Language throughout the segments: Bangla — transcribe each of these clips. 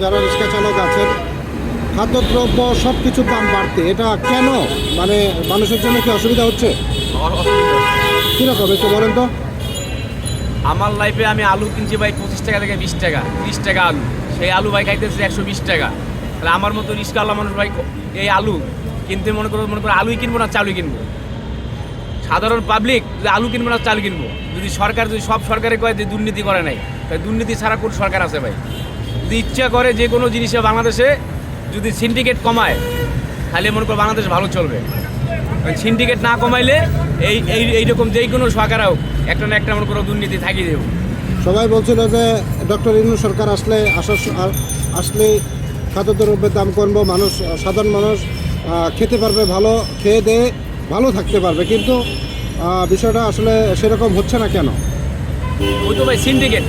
যারা রিক্সা চালক আছেন খাদ্যদ্রব্য সব কিছুর দাম বাড়তে এটা কেন? মানে মানুষের জন্য কি অসুবিধা হচ্ছে। কীরকম একটু বলেন তো। আমার লাইফে আমি আলু কিনছি ভাই পঁচিশ টাকা থেকে বিশ টাকা বিশ টাকা আলু। সেই আলু ভাই খাইতেছে একশো বিশ টাকা। তাহলে আমার মতো রিস্কাওয়ালা মানুষ ভাই এই আলু কিনতে মনে করো মনে করো আলুই কিনবো না চালুই কিনবো। সাধারণ পাবলিক যদি আলু কিনবো না চাল কিনবো। যদি সরকার যদি সব সরকারে কয় যে দুর্নীতি করে নাই তাই দুর্নীতি ছাড়া কোন সরকার আছে ভাই? যদি ইচ্ছা করে যে কোনো জিনিসে বাংলাদেশে যদি সিন্ডিকেট কমায়, তাহলে মনে করো বাংলাদেশ ভালো চলবে। সিন্ডিকেট না কমাইলে এই এই, এইরকম যেই কোনো সরকার হোক, একটা না একটা মনে করো দুর্নীতি থাকিয়ে দেবো। সবাই বলছিল যে ডক্টর ইনু সরকার আসলে আসার আসলে খাদ্যদ্রব্যের দাম কমবো, মানুষ সাধারণ মানুষ খেতে পারবে ভালো, খেয়ে দেয়ে ভালো থাকতে পারবে। কিন্তু বিষয়টা আসলে সেরকম হচ্ছে না কেন? ওই তো ভাই সিন্ডিকেট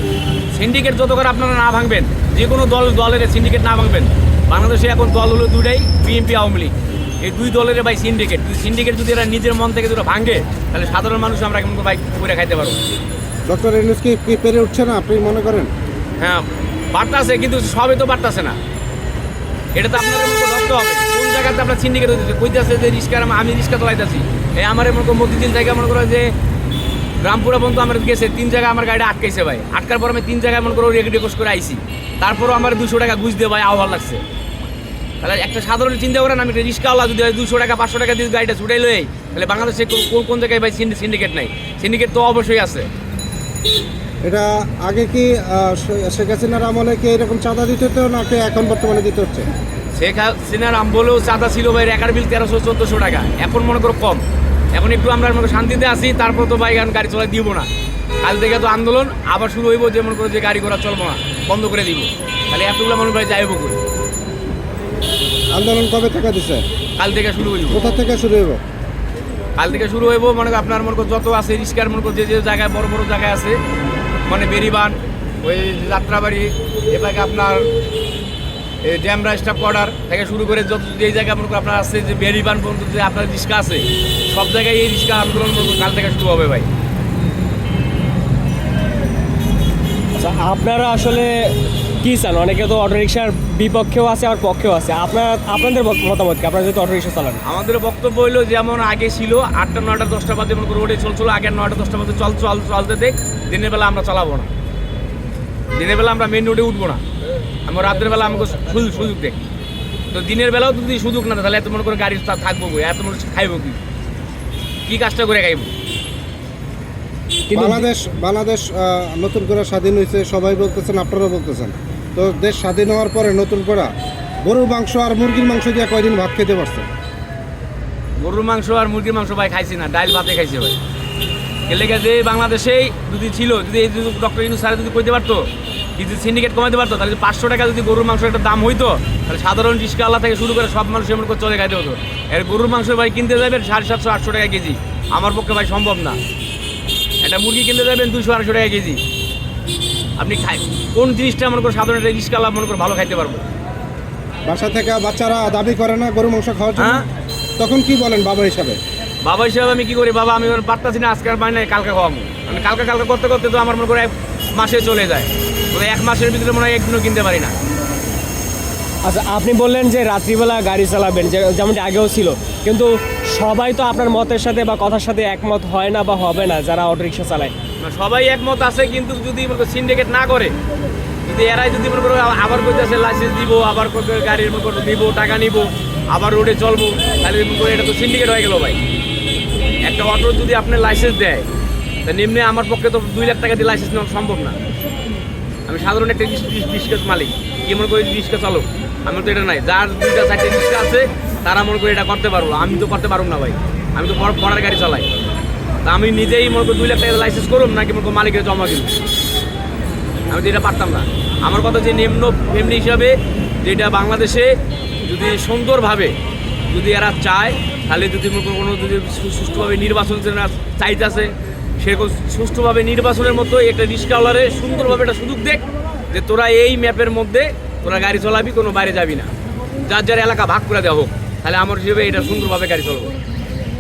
সিন্ডিকেট যত করে আপনারা না ভাঙবেন যে কোনো দল দলের সিন্ডিকেট না ভাঙবেন বাংলাদেশে এখন দল হলো দুটাই বিএনপি আওয়ামী লীগ। এই দুই দলের ভাই সিন্ডিকেট সিন্ডিকেট যদি এরা নিজের মন থেকে দুটো ভাঙে তাহলে সাধারণ মানুষ আমরা করে বাইক করে খাইতে পারব। ডক্টর ইনুস কি পেরে উঠছে না আপনি মনে করেন? হ্যাঁ বাড়তাছে কিন্তু সবে তো বাড়তাছে না। এটা তো আপনাদের মতো ধরতে হবে। কোন জায়গাতে আপনার সিন্ডিকেট হইতেছে? কইতেছে যে রিক্সার আমি রিক্সা চালাইতেছি এই আমার মনে করো মতিঝিল জায়গা মনে করো যে রামপুরা বন্ধু আমার গেছে তিন জায়গায় আমার গাড়িটা আটকাইছে ভাই। আটকার পর আমি তিন জায়গায় মনে করো রেকোস করে আইছি। তারপরও আমার দুশো টাকা ঘুষ দিয়ে ভাই আহ্বান লাগছে। তাহলে একটা সাধারণ চিন্তা করেন আমি একটা রিক্সাওয়ালা যদি দুশো টাকা পাঁচশো টাকা দিয়ে গাড়িটা ছুটাই লই তাহলে বাংলাদেশে কোন- কোন জায়গায় ভাই সিন্ডিকেট নাই? সিন্ডিকেট তো অবশ্যই আছে। এটা আগে কি শেখ হাসিনার আমলে কি এরকম চাঁদা দিতে হতো নাকি এখন বর্তমানে দিতে হচ্ছে? শেখ হাসিনার আমবলেও চাঁদা ছিল ভাই রেকার বিল তেরোশো চোদ্দোশো টাকা। এখন মনে করো কম। এখন একটু আমরা মনে করো শান্তিতে আছি তারপর তো ভাই গাড়ি চলাই দিব না। কাল থেকে তো আন্দোলন আবার শুরু হইব যে মনে করো যে গাড়ি ঘোড়া চলবো না বন্ধ করে দিব। তাহলে এতগুলো মনে করে যাইব করে আন্দোলন কবে থেকে দিছে? কাল থেকে শুরু হইব। কোথা থেকে শুরু হইব? কাল থেকে শুরু হইব মানে আপনার মনে করো যত আছে রিস্কার মনে করো যে যে জায়গায় বড় বড় জায়গায় আছে মানে বেরিবান ওই যাত্রাবাড়ি এবারে আপনার ড্যামরা স্টাফ কোয়ার্টার থেকে শুরু করে যত যেই জায়গায় মনে করো আপনার আছে যে বেরিবান পর্যন্ত যে আপনার রিক্সা আছে সব জায়গায় এই রিক্সা আন্দোলন মনে করো কাল থেকে শুরু হবে ভাই। আচ্ছা আপনারা আসলে কি চান? অনেকে তো অটোরিকশার বিপক্ষেও আছে আর পক্ষেও আছে। আপনার আপনাদের মতামত কি? আপনারা যেহেতু অটোরিকশা চালান। আমাদের বক্তব্য হইল যেমন আগে ছিল আটটা নয়টা দশটা বাজে মনে করো রোডে চলছিল আগে নয়টা দশটা বাজে চল চল চলতে দেখ দিনের বেলা আমরা চালাবো না। দিনের বেলা আমরা মেন রোডে উঠবো না। আমরা রাতের বেলা আমাকে সুযোগ সুযোগ দেখ তো দিনের বেলাও যদি সুযোগ না তাহলে এত মনে করে গাড়ি থাকব? এত মনে খাইবো কি? কি কাজটা করে খাইবো? বাংলাদেশ বাংলাদেশ নতুন করে স্বাধীন হয়েছে সবাই বলতেছেন আপনারা বলতেছেন। তো দেশ স্বাধীন হওয়ার পরে নতুন করে গরুর মাংস আর মুরগির মাংস দিয়ে কয়দিন ভাত খেতে পারছে? গরুর মাংস আর মুরগির মাংস ভাই খাইছি না ডাইল ভাতে খাইছে ভাই। এলে গেছে বাংলাদেশেই যদি ছিল যদি এই ডক্টর ইনু স্যার যদি কইতে পারতো যদি সিন্ডিকেট কমাতে পারতো? তাহলে পাঁচশো টাকা যদি গরুর মাংস একটা দাম হইতো তাহলে সাধারণ রিস্কাওয়ালা থেকে শুরু করে সব মানুষ এমন করে চলে খাইতে হতো। এর গরুর মাংস ভাই কিনতে যাবেন সাড়ে সাতশো আটশো টাকা কেজি। আমার পক্ষে ভাই সম্ভব না। একটা মুরগি কিনতে যাবেন দুশো আড়াইশো টাকা কেজি। আপনি খাই কোন জিনিসটা মনে করে সাধারণ একটা রিস্কাওয়ালা মনে করে ভালো খাইতে পারব? বাসা থেকে বাচ্চারা দাবি করে না গরু মাংস খাওয়ার জন্য? হ্যাঁ। তখন কি বলেন বাবা হিসাবে? বাবা হিসাবে আমি কি করি? বাবা আমি পারতাছি না আজকে আর পাই নাই কালকে খাওয়াবো। আমি কালকে কালকে করতে করতে তো আমার মনে করে মাসে চলে যায়। মানে এক মাসের ভিতরে মনে হয় একদিনও কিনতে পারি না। আচ্ছা আপনি বললেন যে রাত্রিবেলা গাড়ি চালাবেন যেমনটি আগেও ছিল। কিন্তু সবাই তো আপনার মতের সাথে বা কথার সাথে একমত হয় না বা হবে না যারা অটোরিকশা চালায়। সবাই একমত আছে কিন্তু যদি সিন্ডিকেট না করে যদি এরাই যদি মনে করো আবার করতেছে লাইসেন্স দিব আবার গাড়ির মনে করো দিব টাকা নিব আবার রোডে চলবো তাহলে এটা তো সিন্ডিকেট হয়ে গেল ভাই। একটা অটো যদি আপনার লাইসেন্স দেয় তা নিম্নে আমার পক্ষে তো দুই লাখ টাকা দিয়ে লাইসেন্স নেওয়া সম্ভব না। আমি সাধারণ একটা রিক্সা মালিক। কি মনে করি রিক্সা চালক? আমি তো এটা নাই। যার দুইটা, চারটে রিক্সা আছে, তারা মনে করি এটা করতে পারব আমি তো করতে পারব না ভাই। আমি তো পড়- পড়ার গাড়ি চালাই। তা আমি নিজেই মনে করি দুই লাখ টাকা লাইসেন্স করুম, নাকি মনে করি মালিকের জমা দিব আমি তো এটা পারতাম না। আমার কথা যে নিম্ন ফ্যামিলি হিসাবে যেটা বাংলাদেশে যদি সুন্দরভাবে যদি এরা চায়, তাহলে যদি কোনো যদি সুষ্ঠুভাবে নির্বাচন চাইতেছে সেরকম সুষ্ঠুভাবে নির্বাচনের মতো একটা রিক্সাওয়ালারে সুন্দরভাবে একটা সুযোগ দেখ যে তোরা এই ম্যাপের মধ্যে তোরা গাড়ি চালাবি, কোনো বাইরে যাবি না। যার যার এলাকা ভাগ করে দেওয়া হোক, তাহলে আমার হিসেবে এটা সুন্দরভাবে গাড়ি চলবো।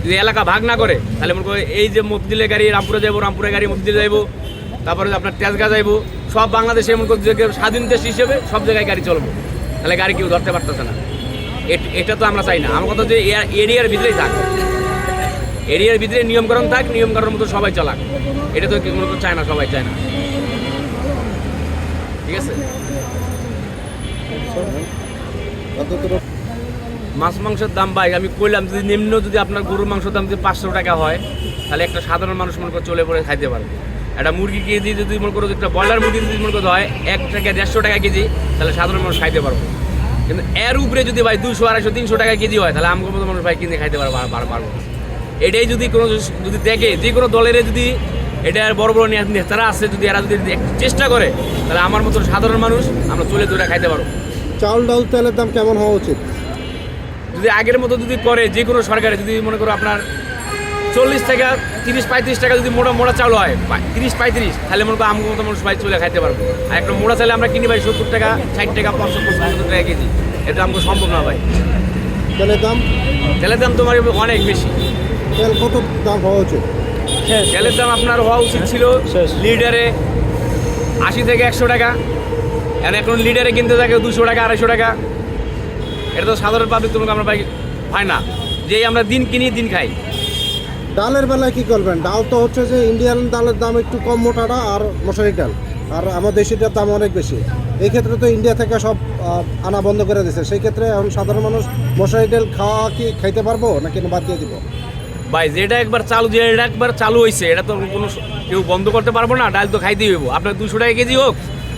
যদি এলাকা ভাগ না করে, তাহলে মনে করো এই যে মতিঝিলের গাড়ি রামপুরে যাব রামপুরে গাড়ি মতিঝিলে যাইবো, তারপরে আপনার তেজগা যাইবো, সব বাংলাদেশে এমন করে যে স্বাধীন দেশ হিসেবে সব জায়গায় গাড়ি চলবো। তাহলে গাড়ি কেউ ধরতে পারতেছে না। এট- তো আমরা চাই না। আমার কথা যে এরিয়ার ভিতরেই থাক। এরিয়ার ভিতরে নিয়মকরণ থাক নিয়মকরণ মতো সবাই চালাক। এটা তো মনে চায় না, সবাই চায় না। ঠিক আছে? মাছ মাংসের দাম ভাই, আমি কইলাম যদি নিম্ন যদি আপনার গরুর মাংসের দাম যদি পাঁচশো টাকা হয়, তাহলে একটা সাধারণ মানুষ মনে করে চলে পড়ে খাইতে পারবে। একটা মুরগি কেজি যদি মনে করো একটা ব্রয়লার মুরগি যদি মনে করতে হয় এক টাকা দেড়শো টাকা কেজি, তাহলে সাধারণ মানুষ খাইতে পারব। কিন্তু এর উপরে যদি ভাই দুশো আড়াইশো, তিনশো টাকা কেজি হয়, তাহলে আমার মতো মানুষ ভাই কিনে খাইতে পারব না। এটাই যদি কোনো যদি দেখে যে কোনো দলের যদি এটা বড় বড় নেতারা আছে যদি এরা যদি চেষ্টা করে তাহলে আমার মতো সাধারণ মানুষ আমরা চলে দূরে খাইতে পারব। চাউল ডাউল তেলের দাম কেমন হওয়া উচিত? যদি আগের মতো যদি করে যে কোনো সরকারে যদি মনে করো আপনার চল্লিশ টাকা তিরিশ পঁয়ত্রিশ টাকা যদি মোটা মোটা চাউল হয় তিরিশ পঁয়ত্রিশ তাহলে মনে করো আমগো মতো মানুষ ভাই চলে খাইতে পারব। আর একটা মোটা চাইলে আমরা কিনি ভাই সত্তর টাকা ষাট টাকা পাঁচশো পঁচাত্তর টাকা কেজি। এটা আমাকে সম্ভব না ভাই। তেলের দাম? তেলের দাম তোমার অনেক বেশি। তেল কত দাম হওয়া উচিত? শেষ তেলের দাম আপনার হওয়া উচিত ছিল শেষ। লিটারে আশি থেকে একশো টাকা। এখন লিটারে কিনতে থাকে দুশো টাকা আড়াইশো টাকা। এটা তো সাধারণ পাবলিক তোমাকে আমরা ভাই হয় না। যে আমরা দিন কিনি দিন খাই। ডালের বেলায় কি করবেন? ডাল তো হচ্ছে যে ইন্ডিয়ান ডালের দাম একটু কম মোটাটা আর মশারি ডাল। আর আমার দেশিটার দাম অনেক বেশি। এই ক্ষেত্রে তো ইন্ডিয়া থেকে সব আনা বন্ধ করে দিয়েছে সেই ক্ষেত্রে এখন সাধারণ মানুষ মশারি ডাল খাওয়া কি খাইতে পারব নাকি বাদ দিয়ে দিব? ভাই, যেটা একবার চালু যে এটা একবার চালু হয়েছে এটা তো কোনো কেউ বন্ধ করতে পারব না ডাল তো খাইতেই হইব। আপনার দুশো টাকা কেজি হোক,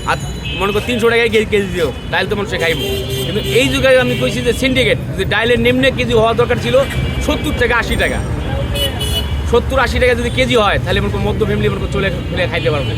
আর মনে করো তিনশো টাকায় কেজি হোক ডাল তো মানুষে খাইব। কিন্তু এই যুগে আমি কইছি যে সিন্ডিকেট যদি ডাইলের নিম্নে কেজি হওয়া দরকার ছিল সত্তর থেকে আশি টাকা। সত্তর আশি টাকা যদি কেজি হয়, তাহলে মনে মধ্য ফ্যামিলি মনে চলে ফেলে খাইতে পারবে।